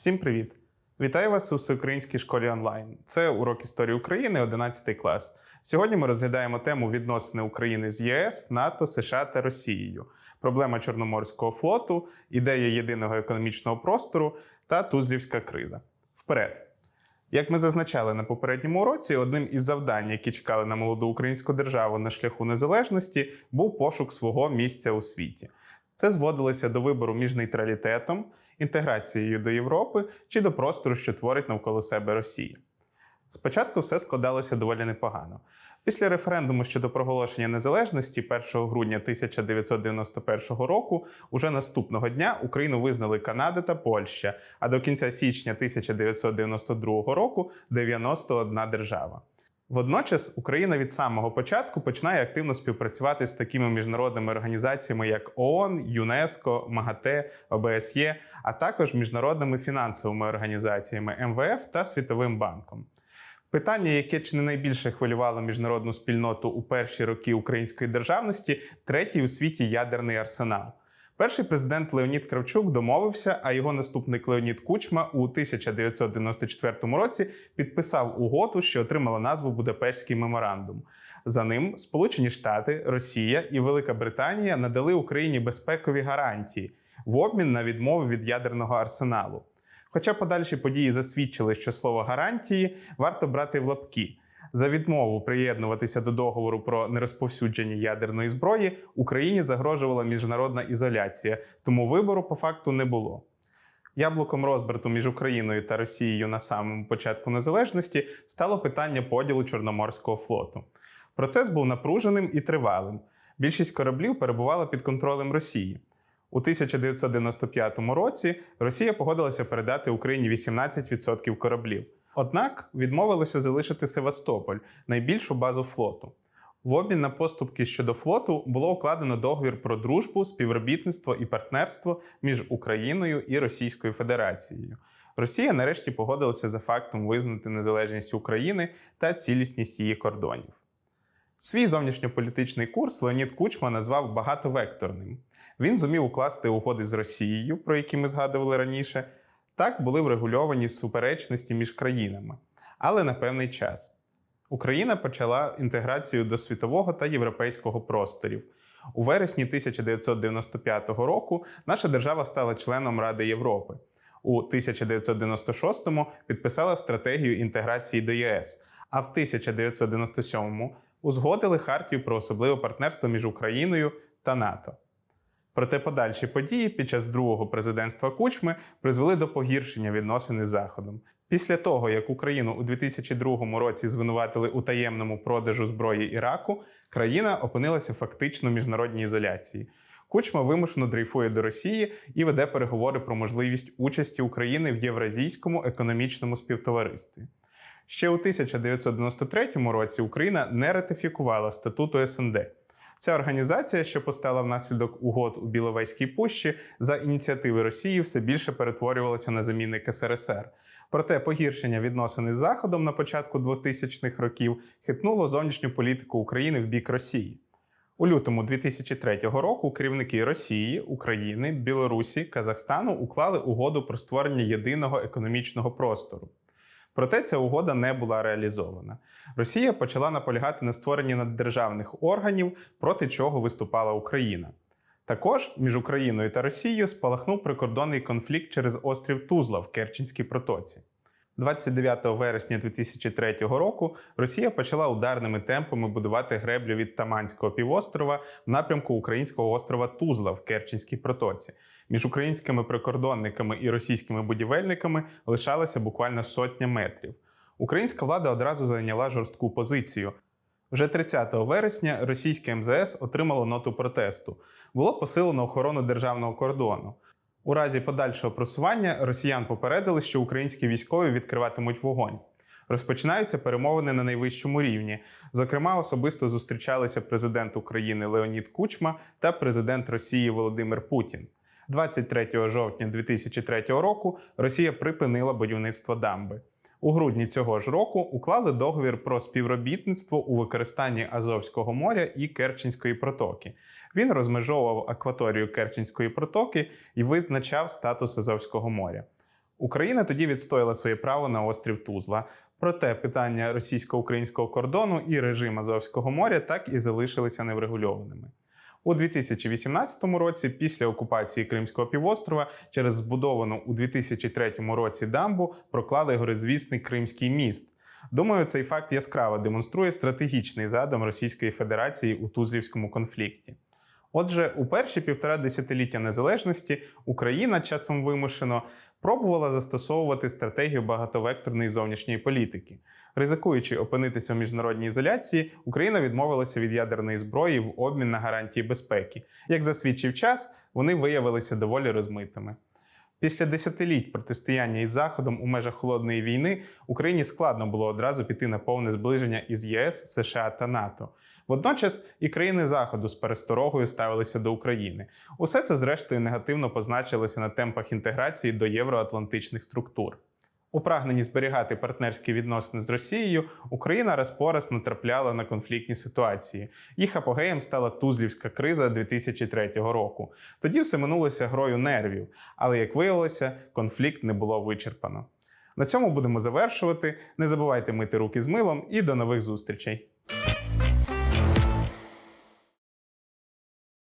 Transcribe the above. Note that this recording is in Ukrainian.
Всім привіт! Вітаю вас у Всеукраїнській школі онлайн. Це урок історії України, 11 клас. Сьогодні ми розглядаємо тему відносини України з ЄС, НАТО, США та Росією, проблема Чорноморського флоту, ідея єдиного економічного простору та Тузлівська криза. Вперед! Як ми зазначали на попередньому уроці, одним із завдань, які чекали на молоду українську державу на шляху незалежності, був пошук свого місця у світі. Це зводилося до вибору між нейтралітетом, інтеграцією до Європи чи до простору, що творить навколо себе Росія. Спочатку все складалося доволі непогано. Після референдуму щодо проголошення незалежності 1 грудня 1991 року, уже наступного дня Україну визнали Канада та Польща, а до кінця січня 1992 року 91 держава. Водночас Україна від самого початку починає активно співпрацювати з такими міжнародними організаціями, як ООН, ЮНЕСКО, МАГАТЕ, ОБСЄ, а також міжнародними фінансовими організаціями МВФ та Світовим банком. Питання, яке чи не найбільше хвилювало міжнародну спільноту у перші роки української державності, третій у світі ядерний арсенал. Перший президент Леонід Кравчук домовився, а його наступник Леонід Кучма у 1994 році підписав угоду, що отримала назву Будапештський меморандум. За ним Сполучені Штати, Росія і Велика Британія надали Україні безпекові гарантії в обмін на відмову від ядерного арсеналу. Хоча подальші події засвідчили, що слово гарантії варто брати в лапки. За відмову приєднуватися до договору про нерозповсюдження ядерної зброї Україні загрожувала міжнародна ізоляція, тому вибору по факту не було. Яблуком розбрату між Україною та Росією на самому початку незалежності стало питання поділу Чорноморського флоту. Процес був напруженим і тривалим. Більшість кораблів перебувала під контролем Росії. У 1995 році Росія погодилася передати Україні 18% кораблів. Однак відмовилися залишити Севастополь, найбільшу базу флоту. В обмін на поступки щодо флоту було укладено договір про дружбу, співробітництво і партнерство між Україною і Російською Федерацією. Росія нарешті погодилася за фактом визнати незалежність України та цілісність її кордонів. Свій зовнішньополітичний курс Леонід Кучма назвав багатовекторним. Він зумів укласти угоди з Росією, про які ми згадували раніше. Так були врегульовані суперечності між країнами, але на певний час. Україна почала інтеграцію до світового та європейського просторів. У вересні 1995 року наша держава стала членом Ради Європи. У 1996-му підписала стратегію інтеграції до ЄС, а в 1997-му узгодили Хартію про особливе партнерство між Україною та НАТО. Проте подальші події під час другого президентства Кучми призвели до погіршення відносин із Заходом. Після того, як Україну у 2002 році звинуватили у таємному продажу зброї Іраку, країна опинилася фактично в міжнародній ізоляції. Кучма вимушено дрейфує до Росії і веде переговори про можливість участі України в Євразійському економічному співтоваристві. Ще у 1993 році Україна не ратифікувала статуту СНД. Ця організація, що постала внаслідок угод у Біловезькій пущі, за ініціативи Росії все більше перетворювалася на замінник СРСР. Проте погіршення відносин із Заходом на початку 2000-х років хитнуло зовнішню політику України в бік Росії. У лютому 2003 року керівники Росії, України, Білорусі, Казахстану уклали угоду про створення єдиного економічного простору. Проте ця угода не була реалізована. Росія почала наполягати на створенні наддержавних органів, проти чого виступала Україна. Також між Україною та Росією спалахнув прикордонний конфлікт через острів Тузла в Керченській протоці. 29 вересня 2003 року Росія почала ударними темпами будувати греблю від Таманського півострова в напрямку українського острова Тузла в Керченській протоці. Між українськими прикордонниками і російськими будівельниками лишалася буквально сотня метрів. Українська влада одразу зайняла жорстку позицію. Вже 30 вересня російське МЗС отримало ноту протесту. Було посилено охорону державного кордону. У разі подальшого просування росіян попередили, що українські військові відкриватимуть вогонь. Розпочинаються перемовини на найвищому рівні. Зокрема, особисто зустрічалися президент України Леонід Кучма та президент Росії Володимир Путін. 23 жовтня 2003 року Росія припинила будівництво дамби. У грудні цього ж року уклали договір про співробітництво у використанні Азовського моря і Керченської протоки. Він розмежовував акваторію Керченської протоки і визначав статус Азовського моря. Україна тоді відстояла своє право на острів Тузла. Проте питання російсько-українського кордону і режим Азовського моря так і залишилися неврегульованими. У 2018 році, після окупації Кримського півострова, через збудовану у 2003 році дамбу проклали горизвісний Кримський міст. Думаю, цей факт яскраво демонструє стратегічний задум Російської Федерації у Тузлівському конфлікті. Отже, у перші півтора десятиліття незалежності Україна часом вимушено пробувала застосовувати стратегію багатовекторної зовнішньої політики. Ризикуючи опинитися в міжнародній ізоляції, Україна відмовилася від ядерної зброї в обмін на гарантії безпеки. Як засвідчив час, вони виявилися доволі розмитими. Після десятиліть протистояння із Заходом у межах холодної війни Україні складно було одразу піти на повне зближення із ЄС, США та НАТО. Водночас і країни Заходу з пересторогою ставилися до України. Усе це, зрештою, негативно позначилося на темпах інтеграції до євроатлантичних структур. У прагненні зберігати партнерські відносини з Росією Україна раз по раз натрапляла на конфліктні ситуації. Їх апогеєм стала Тузлівська криза 2003 року. Тоді все минулося грою нервів, але як виявилося, конфлікт не було вичерпано. На цьому будемо завершувати. Не забувайте мити руки з милом і до нових зустрічей.